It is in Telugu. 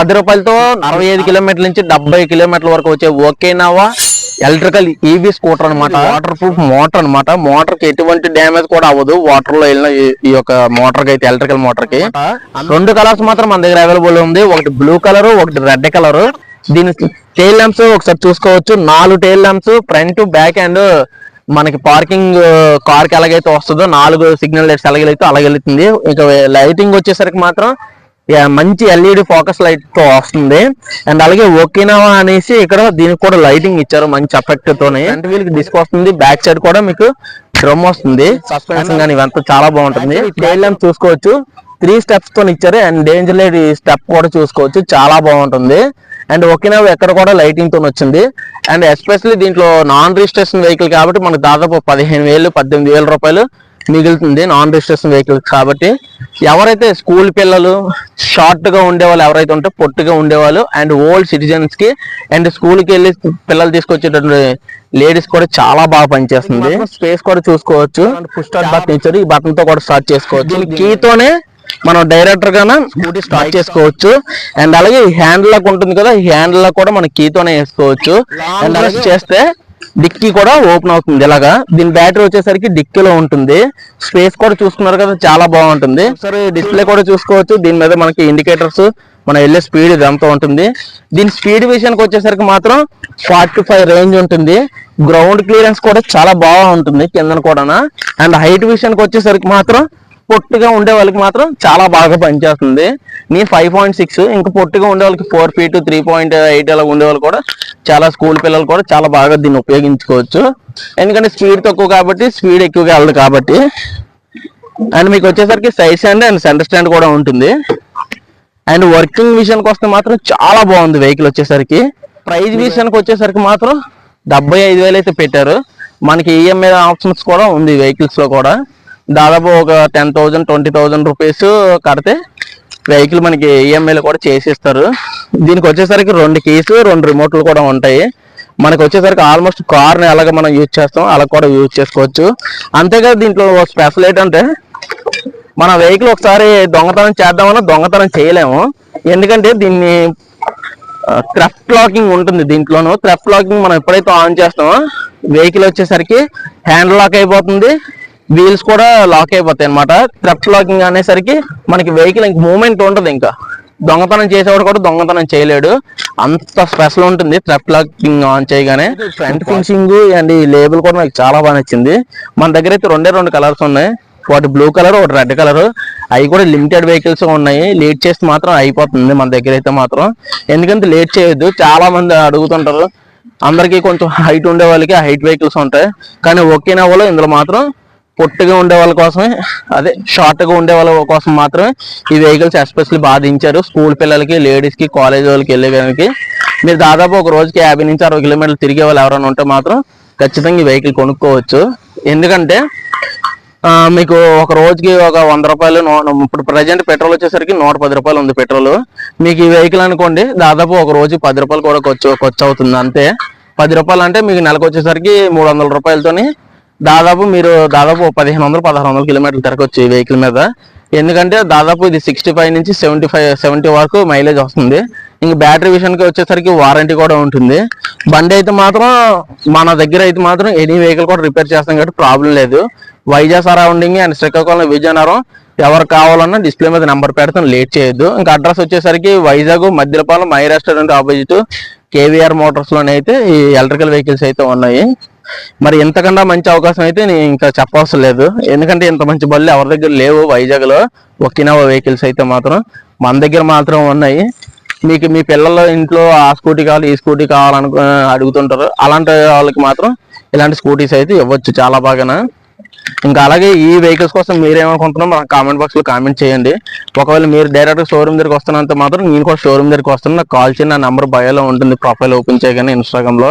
పది రూపాయలతో అరవై ఐదు కిలోమీటర్ల నుంచి డెబ్బై కిలోమీటర్ల వరకు వచ్చే ఓకేనావా? ఎలక్ట్రికల్ ఈవీ స్కూటర్ అన్నమాట. వాటర్ ప్రూఫ్ మోటార్ అన్నమాట. మోటార్కి ఎటువంటి డ్యామేజ్ కూడా అవ్వదు. వాటర్లో వెళ్ళిన ఈ- యొక్క మోటార్కి అయితే ఎలక్ట్రికల్ మోటార్కి. రెండు కలర్స్ మాత్రం మన దగ్గర అవైలబుల్ ఉంది. ఒకటి బ్లూ కలర్ ఒకటి రెడ్ కలర్ దీని టైల్ ల్యాంప్స్ ఒకసారి చూసుకోవచ్చు. నాలుగు tail lamps front back and మనకి పార్కింగ్ కార్కి ఎలాగైతే వస్తుందో నాలుగు సిగ్నల్ లైట్స్ ఎలాగైతే అలాగే వెళ్తుంది ఇక లైటింగ్ వచ్చేసరికి మాత్రం మంచి ఎల్ఈడి ఫోకస్ లైట్తో వస్తుంది. అండ్ అలాగే ఓకేనావా అనేసి ఇక్కడ దీనికి కూడా లైటింగ్ ఇచ్చారు మంచి ఎఫెక్ట్ తోనే. ఫ్రంట్ వీల్కి డిస్క్ వస్తుంది బ్యాక్ సైడ్ కూడా మీకు డ్రమ్ వస్తుంది. సస్పెన్షన్ కానీ ఇవంతా చాలా బాగుంటుంది. టైల్ ల్యాంప్ చూసుకోవచ్చు. త్రీ స్టెప్స్తో ఇచ్చారు. అండ్ డేంజర్ లైట్ స్టెప్ కూడా చూసుకోవచ్చు. చాలా బాగుంటుంది. అండ్ ఒకేనావా ఎక్కడ కూడా లైటింగ్తో వచ్చింది. అండ్ ఎస్పెషల్లీ దీంట్లో నాన్ రిజిస్ట్రేషన్ వెహికల్ కాబట్టి మనకు దాదాపు పదిహేను వేలు పద్దెనిమిది వేల రూపాయలు మిగులుతుంది నాన్ రిజిస్ట్రేషన్ వెహికల్ కాబట్టి ఎవరైతే స్కూల్ పిల్లలు షార్ట్గా ఉండేవాళ్ళు ఎవరైతే ఉంటే పొట్టుగా ఉండేవాళ్ళు అండ్ ఓల్డ్ సిటిజన్స్కి అండ్ స్కూల్కి వెళ్ళి పిల్లలు తీసుకొచ్చేటటువంటి లేడీస్ కూడా చాలా బాగా పనిచేస్తుంది. స్పేస్ కూడా చూసుకోవచ్చు. పుష్ స్టార్ట్ బటన్ ఇచ్చారు. ఈ బటన్తో కూడా స్టార్ట్ చేసుకోవచ్చు. దీని key తోనే మనం డైరెక్టర్ గానే స్కూటీ స్టార్ట్ చేసుకోవచ్చు. అండ్ అలాగే హ్యాండిల్ లాక్ ఉంటుంది కదా ఈ హ్యాండిల్ లాక్ కూడా మనం కీతోనే వేసుకోవచ్చు. అండ్ అలాగే చేస్తే డిక్కీ కూడా ఓపెన్ అవుతుంది ఇలాగా. దీని బ్యాటరీ వచ్చేసరికి డిక్కీలో ఉంటుంది. స్పేస్ కూడా చూసుకున్నారు కదా చాలా బాగుంటుంది. సరే డిస్ప్లే కూడా చూసుకోవచ్చు. దీని మీద మనకి ఇండికేటర్స్ మన వెళ్ళే స్పీడ్ ఇదంతా ఉంటుంది. దీని స్పీడ్ విషయానికి వచ్చేసరికి మాత్రం ఫార్టీ ఫైవ్ రేంజ్ ఉంటుంది. గ్రౌండ్ క్లియరెన్స్ కూడా చాలా బాగా ఉంటుంది కిందన కూడా అండ్ హైట్ విషయానికి వచ్చేసరికి మాత్రం పొట్టుగా ఉండే వాళ్ళకి మాత్రం చాలా బాగా పనిచేస్తుంది. నీ ఫైవ్ పాయింట్ సిక్స్ ఇంకా పొట్టుగా ఉండే వాళ్ళకి four feet three point eight అలా ఉండే వాళ్ళు కూడా చాలా స్కూల్ పిల్లలు కూడా చాలా బాగా దీన్ని ఉపయోగించుకోవచ్చు. ఎందుకంటే స్పీడ్ తక్కువ కాబట్టి స్పీడ్ ఎక్కువగా వెళ్ళదు కాబట్టి. అండ్ మీకు వచ్చేసరికి side stand and centre stand కూడా ఉంటుంది. అండ్ వర్కింగ్ విషయానికి వస్తే మాత్రం చాలా బాగుంది వెహికల్ వచ్చేసరికి. ప్రైజ్ విషయానికి వచ్చేసరికి మాత్రం డెబ్బై ఐదు వేలు అయితే పెట్టారు. మనకి ఈఎంఐ ఆప్షన్స్ కూడా ఉంది వెహికల్స్లో కూడా. దాదాపు ఒక ten thousand twenty thousand rupees కడితే వెహికల్ మనకి ఈఎంఐలో కూడా చేసిస్తారు. దీనికి వచ్చేసరికి రెండు కీస్ రెండు రిమోట్లు కూడా ఉంటాయి. మనకు వచ్చేసరికి ఆల్మోస్ట్ కార్ని ఎలాగ మనం యూజ్ చేస్తాం అలా కూడా యూజ్ చేసుకోవచ్చు. అంతేకాదు దీంట్లో స్పెషల్ ఏంటంటే మన వెహికల్ ఒకసారి దొంగతనం చేద్దామన్నా దొంగతనం చేయలేము. ఎందుకంటే దీన్ని క్రెఫ్ట్ లాకింగ్ ఉంటుంది దీంట్లోనూ. క్రెఫ్ట్ లాకింగ్ మనం ఎప్పుడైతే ఆన్ చేస్తామో వెహికల్ వచ్చేసరికి హ్యాండ్ లాక్ అయిపోతుంది. వీల్స్ కూడా లాక్ అయిపోతాయి అనమాట క్రఫ్ట్ లాకింగ్ అనేసరికి మనకి వెహికల్ ఇంక మూమెంట్ ఉండదు ఇంకా. దొంగతనం చేసేవాడు కూడా దొంగతనం చేయలేడు. అంత స్పెషల్ ఉంటుంది క్రఫ్ట్ లాకింగ్ ఆన్ చేయగానే. ఫ్రంట్ ఫినిషింగ్ అండ్ ఈ లేబుల్ కూడా నాకు చాలా బాగా నచ్చింది. మన దగ్గర అయితే రెండే రెండు కలర్స్ ఉన్నాయి. ఒకటి బ్లూ కలర్ ఒకటి రెడ్ కలర్. అవి కూడా లిమిటెడ్ వెహికల్స్ ఉన్నాయి. లేట్ చేస్తే మాత్రం అయిపోతుంది మన దగ్గర అయితే మాత్రం. ఎందుకంటే లేట్ చేయొద్దు. చాలా మంది అడుగుతుంటారు. అందరికీ కొంచెం హైట్ ఉండే వాళ్ళకి హైట్ వెహికల్స్ ఉంటాయి. కానీ ఒకేనా వాళ్ళు ఇందులో మాత్రం పొట్టుగా ఉండే వాళ్ళ కోసమే అదే షార్ట్గా ఉండే వాళ్ళ కోసం మాత్రమే ఈ వెహికల్స్ ఎస్పెషల్లీ బాగా దించారు స్కూల్ పిల్లలకి లేడీస్కి కాలేజ్ వాళ్ళకి వెళ్ళేవానికి మీరు దాదాపు ఒక రోజుకి యాభై నుంచి అరవై కిలోమీటర్లు తిరిగే వాళ్ళు ఎవరైనా ఉంటే మాత్రం ఖచ్చితంగా ఈ వెహికల్ కొనుక్కోవచ్చు. ఎందుకంటే మీకు ఒక రోజుకి ఒక వంద రూపాయలు ఇప్పుడు ప్రజెంట్ పెట్రోల్ వచ్చేసరికి నూట పది రూపాయలు ఉంది పెట్రోల్. మీకు ఈ వెహికల్ అనుకోండి దాదాపు ఒక రోజు పది రూపాయలు కూడా ఖర్చు ఖర్చు అవుతుంది అంతే. పది రూపాయలు అంటే మీకు నెలకు వచ్చేసరికి మూడు వందల రూపాయలతోని దాదాపు మీరు దాదాపు పదిహేను వందలు పదహారు వందల కిలోమీటర్లు తిరగచ్చు ఈ వెహికల్ మీద. ఎందుకంటే దాదాపు ఇది సిక్స్టీ ఫైవ్ నుంచి సెవెంటీ ఫైవ్ సెవెంటీ వరకు మైలేజ్ వస్తుంది. ఇంక బ్యాటరీ విషయానికి వచ్చేసరికి వారంటీ కూడా ఉంటుంది. బండి అయితే మాత్రం మన దగ్గర అయితే మాత్రం ఎనీ వెహికల్ కూడా రిపేర్ చేస్తాం కాబట్టి ప్రాబ్లం లేదు. వైజాగ్ సరౌండింగ్ అండ్ శ్రీకాకుళం విజయనగరం ఎవరు కావాలన్నా డిస్ప్లే మీద నెంబర్ పెడతాం లేట్ చేయొద్దు. ఇంకా అడ్రస్ వచ్చేసరికి Vizag Maddilapalem my restaurant opposite KVR మోటార్స్లోనే అయితే ఈ ఎలక్ట్రికల్ వెహికల్స్ అయితే ఉన్నాయి. మరి ఎంతకన్నా మంచి అవకాశం అయితే నేను ఇంకా చెప్పవసరం లేదు. ఎందుకంటే ఇంత మంచి బళ్ళు ఎవరి దగ్గర లేవు వైజాగ్లో వెహికల్స్ అయితే మాత్రం మన దగ్గర మాత్రం ఉన్నాయి. మీకు మీ పిల్లల ఇంట్లో ఆ స్కూటీ కావాలి ఈ స్కూటీ కావాలనుకు అడుగుతుంటారు. అలాంటి వాళ్ళకి మాత్రం ఇలాంటి స్కూటీస్ అయితే ఇవ్వచ్చు చాలా బాగా ఇంకా అలాగే ఈ వెహికల్స్ కోసం మీరేమనుకుంటున్నారో నాకు కామెంట్ బాక్స్లో కామెంట్ చేయండి. ఒకవేళ మీరు డైరెక్ట్గా షోరూమ్ దగ్గరికి వస్తున్నంత మాత్రం నేను కూడా షోరూమ్ దగ్గరికి వస్తాను. నాకు కాల్ చేయండి. నా నెంబర్ బయోలో ఉంటుంది. ప్రొఫైల్ ఓపెన్ చేయగానే ఇన్స్టాగ్రామ్లో.